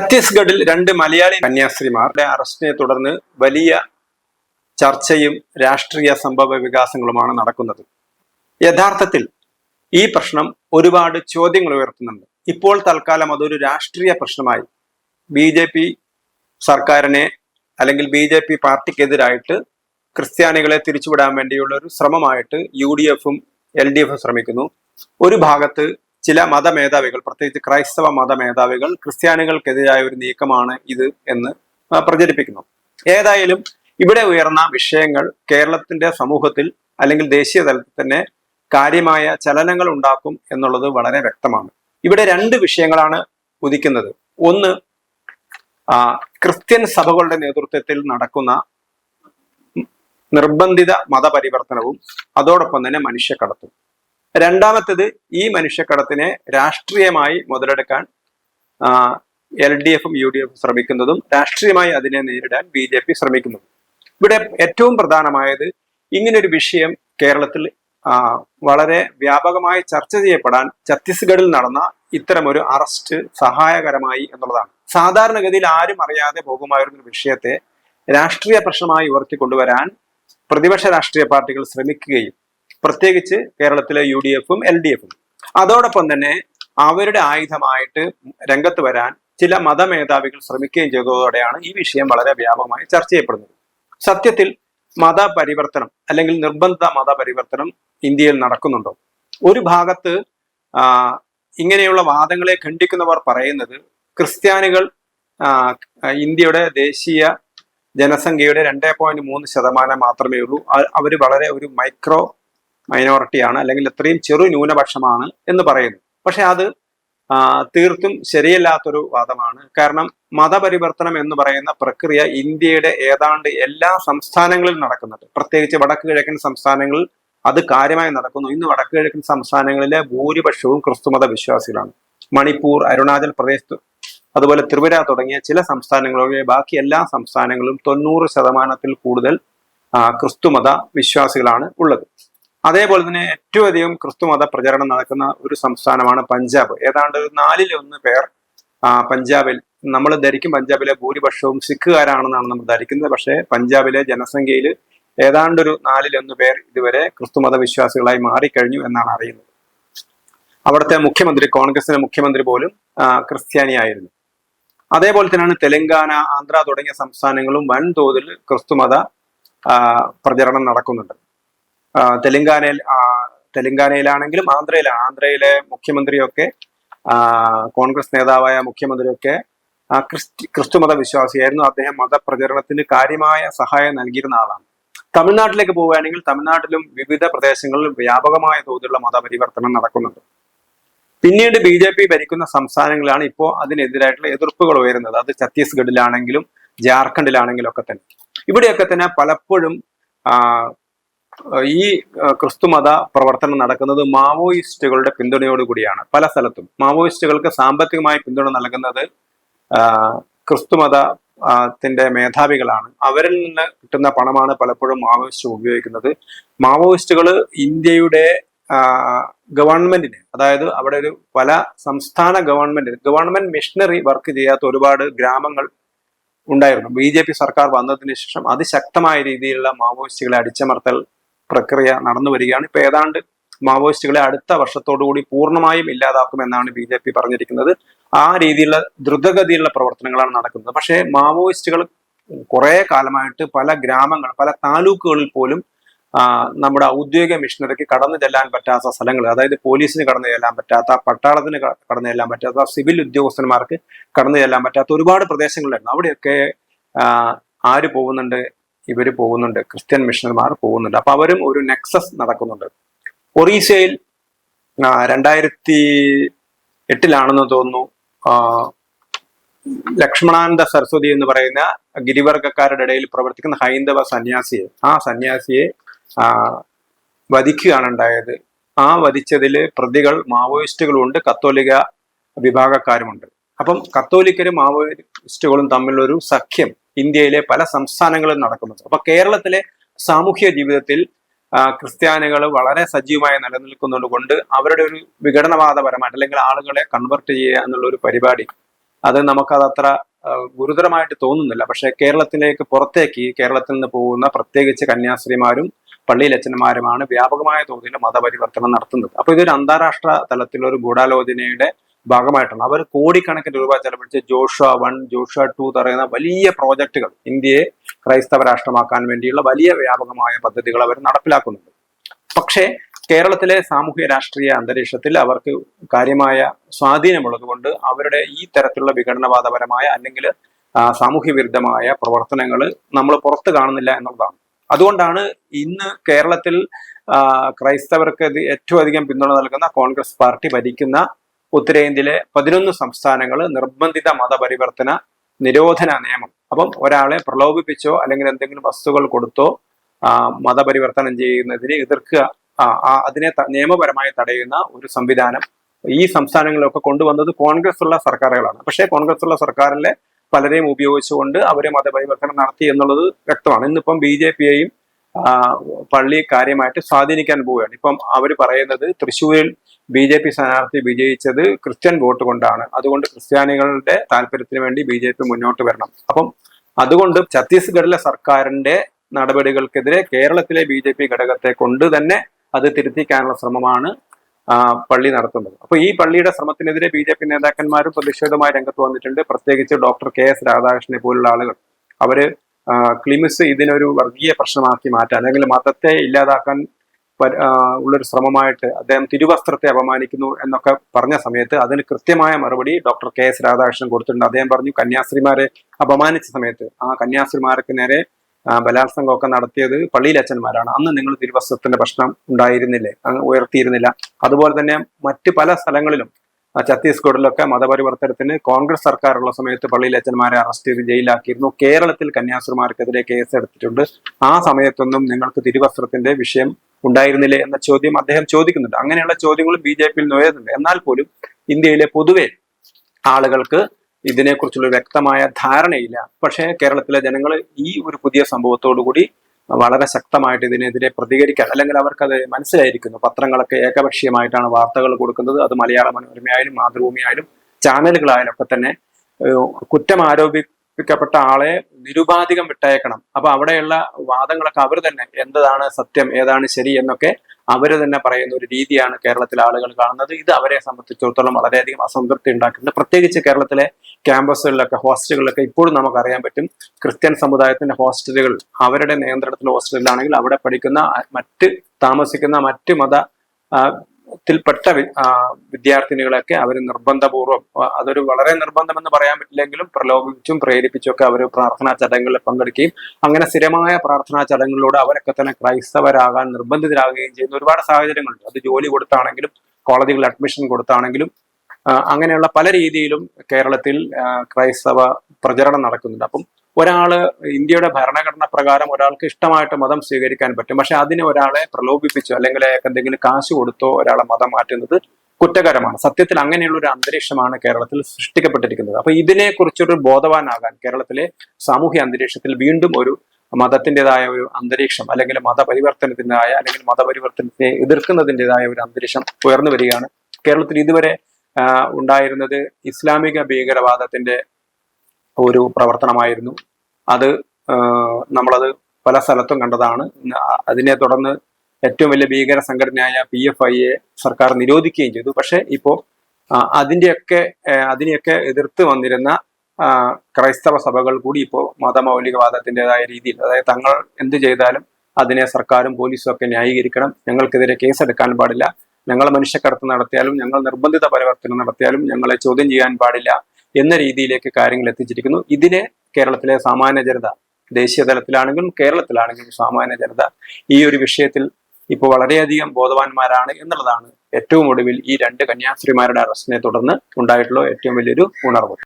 ഛത്തീസ്ഗഡിൽ രണ്ട് മലയാളി കന്യാസ്ത്രീമാരുടെ അറസ്റ്റിനെ തുടർന്ന് വലിയ ചർച്ചയും രാഷ്ട്രീയ സംഭവ വികാസങ്ങളുമാണ് നടക്കുന്നത്. യഥാർത്ഥത്തിൽ ഈ പ്രശ്നം ഒരുപാട് ചോദ്യങ്ങൾ ഉയർത്തുന്നുണ്ട്. ഇപ്പോൾ തൽക്കാലം അതൊരു രാഷ്ട്രീയ പ്രശ്നമായി ബി ജെ പി സർക്കാരിനെ അല്ലെങ്കിൽ ബി ജെ പി പാർട്ടിക്കെതിരായിട്ട് ക്രിസ്ത്യാനികളെ തിരിച്ചുവിടാൻ വേണ്ടിയുള്ള ഒരു ശ്രമമായിട്ട് യു ഡി എഫും എൽ ഡി എഫും ശ്രമിക്കുന്നു. ഒരു ഭാഗത്ത് ചില മതമേധാവികൾ പ്രത്യേകിച്ച് ക്രൈസ്തവ മതമേധാവികൾ ക്രിസ്ത്യാനികൾക്കെതിരായ ഒരു നീക്കമാണ് ഇത് എന്ന് പ്രചരിപ്പിക്കുന്നു. ഏതായാലും ഇവിടെ ഉയർന്ന വിഷയങ്ങൾ കേരളത്തിന്റെ സമൂഹത്തിൽ അല്ലെങ്കിൽ ദേശീയ തലത്തിൽ തന്നെ കാര്യമായ ചലനങ്ങൾ ഉണ്ടാക്കും എന്നുള്ളത് വളരെ വ്യക്തമാണ്. ഇവിടെ രണ്ട് വിഷയങ്ങളാണ് ഉദിക്കുന്നത്. ഒന്ന് ക്രിസ്ത്യൻ സഭകളുടെ നേതൃത്വത്തിൽ നടക്കുന്ന നിർബന്ധിത മതപരിവർത്തനവും അതോടൊപ്പം തന്നെ മനുഷ്യക്കടത്തും. രണ്ടാമത്തേത് ഈ മനുഷ്യക്കടത്തിനെ രാഷ്ട്രീയമായി മുതലെടുക്കാൻ എൽ ഡി എഫും യു ഡി എഫും ശ്രമിക്കുന്നതും രാഷ്ട്രീയമായി അതിനെ നേരിടാൻ ബി ജെ പി ശ്രമിക്കുന്നതും. ഇവിടെ ഏറ്റവും പ്രധാനമായത് ഇങ്ങനൊരു വിഷയം കേരളത്തിൽ വളരെ വ്യാപകമായി ചർച്ച ചെയ്യപ്പെടാൻ ഛത്തീസ്ഗഡിൽ നടന്ന ഇത്തരമൊരു അറസ്റ്റ് സഹായകരമായി എന്നുള്ളതാണ്. സാധാരണഗതിയിൽ ആരും അറിയാതെ പോകുമായിരുന്ന വിഷയത്തെ രാഷ്ട്രീയ പ്രശ്നമായി ഉയർത്തിക്കൊണ്ടുവരാൻ പ്രതിപക്ഷ രാഷ്ട്രീയ പാർട്ടികൾ ശ്രമിക്കുകയും പ്രത്യേകിച്ച് കേരളത്തിലെ യു ഡി എഫും എൽ ഡി എഫും അതോടൊപ്പം തന്നെ അവരുടെ ആയുധമായിട്ട് രംഗത്ത് വരാൻ ചില മതമേധാവികൾ ശ്രമിക്കുകയും ചെയ്തതോടെയാണ് ഈ വിഷയം വളരെ വ്യാപകമായി ചർച്ച ചെയ്യപ്പെടുന്നത്. സത്യത്തിൽ മതപരിവർത്തനം അല്ലെങ്കിൽ നിർബന്ധ മതപരിവർത്തനം ഇന്ത്യയിൽ നടക്കുന്നുണ്ടോ? ഒരു ഭാഗത്ത് ഇങ്ങനെയുള്ള വാദങ്ങളെ ഖണ്ഡിക്കുന്നവർ പറയുന്നത് ക്രിസ്ത്യാനികൾ ഇന്ത്യയുടെ ദേശീയ ജനസംഖ്യയുടെ രണ്ടേ പോയിന്റ് മൂന്ന് ശതമാനം മാത്രമേ ഉള്ളൂ. അവർ വളരെ ഒരു മൈക്രോ മൈനോറിറ്റിയാണ് അല്ലെങ്കിൽ അത്രയും ചെറു ന്യൂനപക്ഷമാണ് എന്ന് പറയുന്നു. പക്ഷെ അത് തീർത്തും ശരിയല്ലാത്തൊരു വാദമാണ്. കാരണം മതപരിവർത്തനം എന്ന് പറയുന്ന പ്രക്രിയ ഇന്ത്യയുടെ ഏതാണ്ട് എല്ലാ സംസ്ഥാനങ്ങളിലും നടക്കുന്നുണ്ട്. പ്രത്യേകിച്ച് വടക്ക് കിഴക്കൻ സംസ്ഥാനങ്ങളിൽ അത് കാര്യമായി നടക്കുന്നു. ഇന്ന് വടക്ക് കിഴക്കൻ സംസ്ഥാനങ്ങളിലെ ഭൂരിപക്ഷവും ക്രിസ്തുമത വിശ്വാസികളാണ് മണിപ്പൂർ അരുണാചൽ പ്രദേശ് അതുപോലെ ത്രിപുര തുടങ്ങിയ ചില സംസ്ഥാനങ്ങളിലെ ബാക്കി എല്ലാ സംസ്ഥാനങ്ങളും തൊണ്ണൂറ് ശതമാനത്തിൽ കൂടുതൽ ക്രിസ്തുമത വിശ്വാസികളാണ് ഉള്ളത്. അതേപോലെ തന്നെ ഏറ്റവും അധികം ക്രിസ്തുമത പ്രചരണം നടക്കുന്ന ഒരു സംസ്ഥാനമാണ് പഞ്ചാബ്. ഏതാണ്ട് നാലിലൊന്ന് പേർ പഞ്ചാബിൽ നമ്മൾ ധരിക്കും പഞ്ചാബിലെ ഭൂരിപക്ഷവും സിഖുകാരാണെന്നാണ് നമ്മൾ ധരിക്കുന്നത്. പക്ഷേ പഞ്ചാബിലെ ജനസംഖ്യയിൽ ഏതാണ്ട് ഒരു നാലിലൊന്ന് പേർ ഇതുവരെ ക്രിസ്തുമത വിശ്വാസികളായി മാറിക്കഴിഞ്ഞു എന്നാണ് അറിയുന്നത്. അവിടുത്തെ മുഖ്യമന്ത്രി കോൺഗ്രസിന്റെ മുഖ്യമന്ത്രി പോലും ക്രിസ്ത്യാനിയായിരുന്നു അതേപോലെ തന്നെയാണ് തെലങ്കാന ആന്ധ്ര തുടങ്ങിയ സംസ്ഥാനങ്ങളും വൻതോതിൽ ക്രിസ്തുമത പ്രചരണം നടക്കുന്നുണ്ട്. തെലങ്കാനയിൽ തെലങ്കാനയിലാണെങ്കിലും ആന്ധ്രയിലാണ് ആന്ധ്രയിലെ മുഖ്യമന്ത്രിയൊക്കെ കോൺഗ്രസ് നേതാവായ മുഖ്യമന്ത്രിയൊക്കെ ക്രിസ്റ്റി ക്രിസ്തുമത വിശ്വാസിയായിരുന്നു. അദ്ദേഹം മതപ്രചരണത്തിന് കാര്യമായ സഹായം നൽകിയിരുന്ന ആളാണ്. തമിഴ്നാട്ടിലേക്ക് പോവുകയാണെങ്കിൽ തമിഴ്നാട്ടിലും വിവിധ പ്രദേശങ്ങളിൽ വ്യാപകമായ തോതിലുള്ള മതപരിവർത്തനം നടക്കുന്നുണ്ട് പിന്നീട് ബി ജെ പി ഭരിക്കുന്ന സംസ്ഥാനങ്ങളാണ് ഇപ്പോൾ അതിനെതിരായിട്ടുള്ള എതിർപ്പുകൾ ഉയരുന്നത്. അത് ഛത്തീസ്ഗഡിലാണെങ്കിലും ജാർഖണ്ഡിലാണെങ്കിലും ഒക്കെ തന്നെ. ഇവിടെയൊക്കെ തന്നെ പലപ്പോഴും ഈ ക്രിസ്തുമത പ്രവർത്തനം നടക്കുന്നത് മാവോയിസ്റ്റുകളുടെ പിന്തുണയോടുകൂടിയാണ് പല സ്ഥലത്തും. മാവോയിസ്റ്റുകൾക്ക് സാമ്പത്തികമായി പിന്തുണ നൽകുന്നത് ക്രിസ്തുമത ത്തിന്റെ മേധാവികളാണ്. അവരിൽ നിന്ന് കിട്ടുന്ന പണമാണ് പലപ്പോഴും മാവോയിസ്റ്റ് ഉപയോഗിക്കുന്നത്. മാവോയിസ്റ്റുകൾ ഇന്ത്യയുടെ ഗവൺമെന്റിന് അതായത് അവിടെ ഒരു പല സംസ്ഥാന ഗവൺമെന്റിന് ഗവൺമെന്റ് മിഷനറി വർക്ക് ചെയ്യാത്ത ഒരുപാട് ഗ്രാമങ്ങൾ ഉണ്ടായിരുന്നു. ബി സർക്കാർ വന്നതിന് ശേഷം അതിശക്തമായ രീതിയിലുള്ള മാവോയിസ്റ്റുകളെ അടിച്ചമർത്തൽ പ്രക്രിയ നടന്നു വരികയാണ്. ഇപ്പൊ ഏതാണ്ട് മാവോയിസ്റ്റുകളെ അടുത്ത വർഷത്തോടുകൂടി പൂർണമായും ഇല്ലാതാക്കുമെന്നാണ് ബി ജെ പി പറഞ്ഞിരിക്കുന്നത്. ആ രീതിയിലുള്ള ദ്രുതഗതിയിലുള്ള പ്രവർത്തനങ്ങളാണ് നടക്കുന്നത്. പക്ഷേ മാവോയിസ്റ്റുകൾ കുറെ കാലമായിട്ട് പല ഗ്രാമങ്ങൾ പല താലൂക്കുകളിൽ പോലും നമ്മുടെ ഔദ്യോഗിക മിഷനറിക്ക് കടന്നു ചെല്ലാൻ പറ്റാത്ത സ്ഥലങ്ങൾ അതായത് പോലീസിന് കടന്നു ചെല്ലാൻ പറ്റാത്ത പട്ടാളത്തിന് കടന്നു ചെല്ലാൻ പറ്റാത്ത സിവിൽ ഉദ്യോഗസ്ഥന്മാർക്ക് കടന്നു ചെല്ലാൻ പറ്റാത്ത ഒരുപാട് പ്രദേശങ്ങളിലായിരുന്നു അവിടെയൊക്കെ ആര് പോകുന്നുണ്ട്? ഇവർ പോകുന്നുണ്ട്. ക്രിസ്ത്യൻ മിഷണർമാർ പോകുന്നുണ്ട്. അപ്പൊ അവരും ഒരു നെക്സസ് നടക്കുന്നുണ്ട്. ഒറീസയിൽ രണ്ടായിരത്തി എട്ടിലാണെന്ന് തോന്നുന്നു. ലക്ഷ്മണാനന്ദ സരസ്വതി എന്ന് പറയുന്ന ഗിരിവർഗക്കാരുടെ ഇടയിൽ പ്രവർത്തിക്കുന്ന ഹൈന്ദവ സന്യാസിയെ ആ സന്യാസിയെ വധിക്കുകയാണ് ഉണ്ടായത്. ആ വധിച്ചതിൽ പ്രതികൾ മാവോയിസ്റ്റുകളുണ്ട് കത്തോലിക വിഭാഗക്കാരുമുണ്ട്. അപ്പം കത്തോലിക്കരും മാവോയിസ്റ്റുകളും തമ്മിലൊരു സഖ്യം ഇന്ത്യയിലെ പല സംസ്ഥാനങ്ങളിലും നടക്കുന്നുണ്ട്. അപ്പൊ കേരളത്തിലെ സാമൂഹ്യ ജീവിതത്തിൽ ക്രിസ്ത്യാനികൾ വളരെ സജീവമായി നിലനിൽക്കുന്നത് കൊണ്ട് അവരുടെ ഒരു വിഘടനവാദപരമായിട്ട് അല്ലെങ്കിൽ ആളുകളെ കൺവെർട്ട് ചെയ്യുക എന്നുള്ള ഒരു പരിപാടി അത് നമുക്കത് അത്ര ഗുരുതരമായിട്ട് തോന്നുന്നില്ല. പക്ഷെ കേരളത്തിലേക്ക് പുറത്തേക്ക് കേരളത്തിൽ നിന്ന് പോകുന്ന പ്രത്യേകിച്ച് കന്യാസ്ത്രീമാരും പള്ളിയിലച്ചന്മാരുമാണ് വ്യാപകമായ തോതിൽ മതപരിവർത്തനം നടത്തുന്നത്. അപ്പൊ ഇതൊരു അന്താരാഷ്ട്ര തലത്തിലൊരു ഗൂഢാലോചനയുടെ ഭാഗമായിട്ടാണ് അവർ കോടിക്കണക്കിന് രൂപ ചെലവഴിച്ച് ജോഷ വൺ ജോഷ ടു പറയുന്ന വലിയ പ്രോജക്റ്റുകൾ ഇന്ത്യയെ ക്രൈസ്തവ രാഷ്ട്രമാക്കാൻ വേണ്ടിയുള്ള വലിയ വ്യാപകമായ പദ്ധതികൾ അവർ നടപ്പിലാക്കുന്നുണ്ട്. പക്ഷേ കേരളത്തിലെ സാമൂഹ്യ രാഷ്ട്രീയ അന്തരീക്ഷത്തിൽ അവർക്ക് കാര്യമായ സ്വാധീനമുള്ളത് കൊണ്ട് അവരുടെ ഈ തരത്തിലുള്ള വിഘടനവാദപരമായ അല്ലെങ്കിൽ സാമൂഹ്യ വിരുദ്ധമായ പ്രവർത്തനങ്ങൾ നമ്മൾ പുറത്ത് കാണുന്നില്ല എന്നുള്ളതാണ്. അതുകൊണ്ടാണ് ഇന്ന് കേരളത്തിൽ ക്രൈസ്തവർക്ക് ഏറ്റവും അധികം പിന്തുണ നൽകുന്ന കോൺഗ്രസ് പാർട്ടി ഭരിക്കുന്ന ഉത്തരേന്ത്യയിലെ പതിനൊന്ന് സംസ്ഥാനങ്ങൾ നിർബന്ധിത മതപരിവർത്തന നിരോധന നിയമം. അപ്പം ഒരാളെ പ്രലോഭിപ്പിച്ചോ അല്ലെങ്കിൽ എന്തെങ്കിലും വസ്തുക്കൾ കൊടുത്തോ മതപരിവർത്തനം ചെയ്യുന്നതിനെ എതിർക്കുക അതിനെ നിയമപരമായി തടയുന്ന ഒരു സംവിധാനം ഈ സംസ്ഥാനങ്ങളിലൊക്കെ കൊണ്ടുവന്നത് കോൺഗ്രസ് ഉള്ള സർക്കാരുകളാണ്. പക്ഷേ കോൺഗ്രസ് ഉള്ള സർക്കാരിലെ പലരെയും ഉപയോഗിച്ചുകൊണ്ട് അവർ മതപരിവർത്തനം നടത്തി എന്നുള്ളത് വ്യക്തമാണ്. ഇന്നിപ്പം ബി ജെ പിയെയും പള്ളി കാര്യമായിട്ട് സ്വാധീനിക്കാൻ പോവുകയാണ്. ഇപ്പം അവർ പറയുന്നത് തൃശ്ശൂരിൽ ബി ജെ പി സ്ഥാനാർത്ഥി വിജയിച്ചത് ക്രിസ്ത്യൻ വോട്ട് കൊണ്ടാണ്. അതുകൊണ്ട് ക്രിസ്ത്യാനികളുടെ താല്പര്യത്തിന് വേണ്ടി ബി ജെ പി മുന്നോട്ട് വരണം. അപ്പം അതുകൊണ്ട് ഛത്തീസ്ഗഡിലെ സർക്കാരിന്റെ നടപടികൾക്കെതിരെ കേരളത്തിലെ ബി ജെ പി ഘടകത്തെ കൊണ്ട് തന്നെ അത് തിരുത്തിക്കാനുള്ള ശ്രമമാണ് പള്ളി നടത്തുന്നത്. അപ്പൊ ഈ പള്ളിയുടെ ശ്രമത്തിനെതിരെ ബി ജെ പി നേതാക്കന്മാരും പ്രതിഷേധമായി രംഗത്ത് വന്നിട്ടുണ്ട്. പ്രത്യേകിച്ച് ഡോക്ടർ കെ എസ് രാധാകൃഷ്ണനെ പോലുള്ള ആളുകൾ. അവർ ക്ലിമിസ് ഇതിനൊരു വർഗീയ പ്രശ്നമാക്കി മാറ്റാൻ അല്ലെങ്കിൽ മതത്തെ ഇല്ലാതാക്കാൻ ഉള്ളൊരു ശ്രമമായിട്ട് അദ്ദേഹം തിരുവസ്ത്രത്തെ അപമാനിക്കുന്നു എന്നൊക്കെ പറഞ്ഞ സമയത്ത് അതിന് കൃത്യമായ മറുപടി ഡോക്ടർ കെ എസ് രാധാകൃഷ്ണൻ കൊടുത്തിട്ടുണ്ട്. അദ്ദേഹം പറഞ്ഞു കന്യാസ്ത്രീമാരെ അപമാനിച്ച സമയത്ത് ആ കന്യാസ്ത്രീമാർക്ക് നേരെ ബലാത്സംഗമൊക്കെ നടത്തിയത് പള്ളിയിലച്ഛന്മാരാണ്. അന്ന് നിങ്ങൾ തിരുവസ്ത്രത്തിന്റെ പ്രശ്നം ഉണ്ടായിരുന്നില്ലേ? ഉയർത്തിയിരുന്നില്ല. അതുപോലെ തന്നെ മറ്റ് പല സ്ഥലങ്ങളിലും ഛത്തീസ്ഗഡിലൊക്കെ മതപരിവർത്തനത്തിന് കോൺഗ്രസ് സർക്കാരുള്ള സമയത്ത് പള്ളിയിലെ അച്ഛന്മാരെ അറസ്റ്റ് ചെയ്ത് ജയിലാക്കിയിരുന്നു കേരളത്തിൽ കന്യാസ്ത്രീമാർക്കെതിരെ കേസ് എടുത്തിട്ടുണ്ട് ആ സമയത്തൊന്നും നിങ്ങൾക്ക് തിരുവസ്ത്രത്തിന്റെ വിഷയം ഉണ്ടായിരുന്നില്ലേ എന്ന ചോദ്യം അദ്ദേഹം ചോദിക്കുന്നുണ്ട്. അങ്ങനെയുള്ള ചോദ്യങ്ങളും ബി ജെ പിയിൽ ഉയരുന്നുണ്ട്. എന്നാൽ പോലും ഇന്ത്യയിലെ പൊതുവെ ആളുകൾക്ക് ഇതിനെക്കുറിച്ചുള്ള വ്യക്തമായ ധാരണയില്ല. പക്ഷേ കേരളത്തിലെ ജനങ്ങൾ ഈ ഒരു പുതിയ സംഭവത്തോടു കൂടി വളരെ ശക്തമായിട്ട് ഇതിനെതിരെ പ്രതികരിക്കാൻ അല്ലെങ്കിൽ അവർക്കത് മനസ്സിലായിരിക്കുന്നു. പത്രങ്ങളൊക്കെ ഏകപക്ഷീയമായിട്ടാണ് വാർത്തകൾ കൊടുക്കുന്നത്. അത് മലയാള മനോരമയായാലും മാതൃഭൂമിയായാലും ചാനലുകളായാലും ഒക്കെ തന്നെ കുറ്റം കുറ്റം ആരോപിക്കപ്പെട്ട ആളെ നിരുപാധികം വിട്ടയക്കണം. അപ്പൊ അവിടെയുള്ള വാദങ്ങളൊക്കെ അവർ തന്നെ എന്താണ് സത്യം ഏതാണ് ശരി എന്നൊക്കെ അവർ തന്നെ പറയുന്ന ഒരു രീതിയാണ് കേരളത്തിലെ ആളുകൾ കാണുന്നത്. ഇത് അവരെ സംബന്ധിച്ചിടത്തോളം വളരെയധികം അസംതൃപ്തി ഉണ്ടാക്കുന്നുണ്ട്. പ്രത്യേകിച്ച് കേരളത്തിലെ ക്യാമ്പസുകളിലൊക്കെ ഹോസ്റ്റലുകളിലൊക്കെ ഇപ്പോഴും നമുക്ക് അറിയാൻ പറ്റും ക്രിസ്ത്യൻ സമുദായത്തിന്റെ ഹോസ്റ്റലുകൾ അവരുടെ നിയന്ത്രണത്തിലുള്ള ഹോസ്റ്റലിലാണെങ്കിൽ അവിടെ പഠിക്കുന്ന മറ്റ് താമസിക്കുന്ന മറ്റ് മത ത്തിൽപ്പെട്ട വിദ്യാർത്ഥിനികളൊക്കെ അവർ നിർബന്ധപൂർവം അതൊരു വളരെ നിർബന്ധമെന്ന് പറയാൻ പറ്റില്ലെങ്കിലും പ്രലോഭിപ്പിച്ചും പ്രേരിപ്പിച്ചും ഒക്കെ അവർ പ്രാർത്ഥനാ ചടങ്ങുകളിൽ പങ്കെടുക്കുകയും അങ്ങനെ സ്ഥിരമായ പ്രാർത്ഥനാ ചടങ്ങുകളിലൂടെ അവരൊക്കെ തന്നെ ക്രൈസ്തവരാകാൻ നിർബന്ധിതരാകുകയും ചെയ്യുന്ന ഒരുപാട് സാഹചര്യങ്ങളുണ്ട്. അത് ജോലി കൊടുത്താണെങ്കിലും കോളേജുകളിൽ അഡ്മിഷൻ കൊടുത്താണെങ്കിലും അങ്ങനെയുള്ള പല രീതിയിലും കേരളത്തിൽ ക്രൈസ്തവ പ്രചരണം നടക്കുന്നുണ്ട്. അപ്പം ഒരാൾ ഇന്ത്യയുടെ ഭരണഘടന പ്രകാരം ഒരാൾക്ക് ഇഷ്ടമായിട്ട് മതം സ്വീകരിക്കാൻ പറ്റും. പക്ഷെ അതിനെ ഒരാളെ പ്രലോഭിപ്പിച്ചോ അല്ലെങ്കിൽ എന്തെങ്കിലും കാശ് കൊടുത്തോ ഒരാളെ മതം മാറ്റുന്നത് കുറ്റകരമാണ്. സത്യത്തിൽ അങ്ങനെയുള്ള ഒരു അന്തരീക്ഷമാണ് കേരളത്തിൽ സൃഷ്ടിക്കപ്പെട്ടിരിക്കുന്നത്. അപ്പൊ ഇതിനെ കുറിച്ചൊരു ബോധവാനാകാൻ കേരളത്തിലെ സാമൂഹ്യ അന്തരീക്ഷത്തിൽ വീണ്ടും ഒരു മതത്തിന്റെതായ ഒരു അന്തരീക്ഷം അല്ലെങ്കിൽ മതപരിവർത്തനത്തിന്റെതായ അല്ലെങ്കിൽ മതപരിവർത്തനത്തെ എതിർക്കുന്നതിന്റെതായ ഒരു അന്തരീക്ഷം ഉയർന്നു വരികയാണ്. കേരളത്തിൽ ഇതുവരെ ഉണ്ടായിരുന്നത് ഇസ്ലാമിക ഭീകരവാദത്തിന്റെ ഒരു പ്രവർത്തനമായിരുന്നു. അത് നമ്മളത് പല സ്ഥലത്തും കണ്ടതാണ്. അതിനെ തുടർന്ന് ഏറ്റവും വലിയ ഭീകര സംഘടനയായ പി എഫ് ഐയെ സർക്കാർ നിരോധിക്കുകയും ചെയ്തു. പക്ഷെ ഇപ്പോൾ അതിന്റെയൊക്കെ അതിനെയൊക്കെ എതിർത്ത് വന്നിരുന്ന ക്രൈസ്തവ സഭകൾ കൂടി ഇപ്പോൾ മതമൗലികവാദത്തിന്റെതായ രീതിയിൽ അതായത് തങ്ങൾ എന്ത് ചെയ്താലും അതിനെ സർക്കാരും പോലീസും ഒക്കെ ന്യായീകരിക്കണം. ഞങ്ങൾക്കെതിരെ കേസെടുക്കാൻ പാടില്ല. ഞങ്ങൾ മനുഷ്യക്കടത്ത് നടത്തിയാലും ഞങ്ങൾ നിർബന്ധിത പരിവർത്തനം നടത്തിയാലും ഞങ്ങളെ ചോദ്യം ചെയ്യാൻ പാടില്ല എന്ന രീതിയിലേക്ക് കാര്യങ്ങൾ എത്തിച്ചിരിക്കുന്നു. ഇതിനെ കേരളത്തിലെ സാമാന്യ ജനത ദേശീയ തലത്തിലാണെങ്കിലും കേരളത്തിലാണെങ്കിലും സാമാന്യ ജനത ഈ ഒരു വിഷയത്തിൽ ഇപ്പോൾ വളരെയധികം ബോധവാന്മാരാണ് എന്നുള്ളതാണ് ഏറ്റവും ഒടുവിൽ ഈ രണ്ട് കന്യാസ്ത്രീമാരുടെ അറസ്റ്റിനെ തുടർന്ന് ഉണ്ടായിട്ടുള്ള ഏറ്റവും വലിയൊരു ഉണർവ്.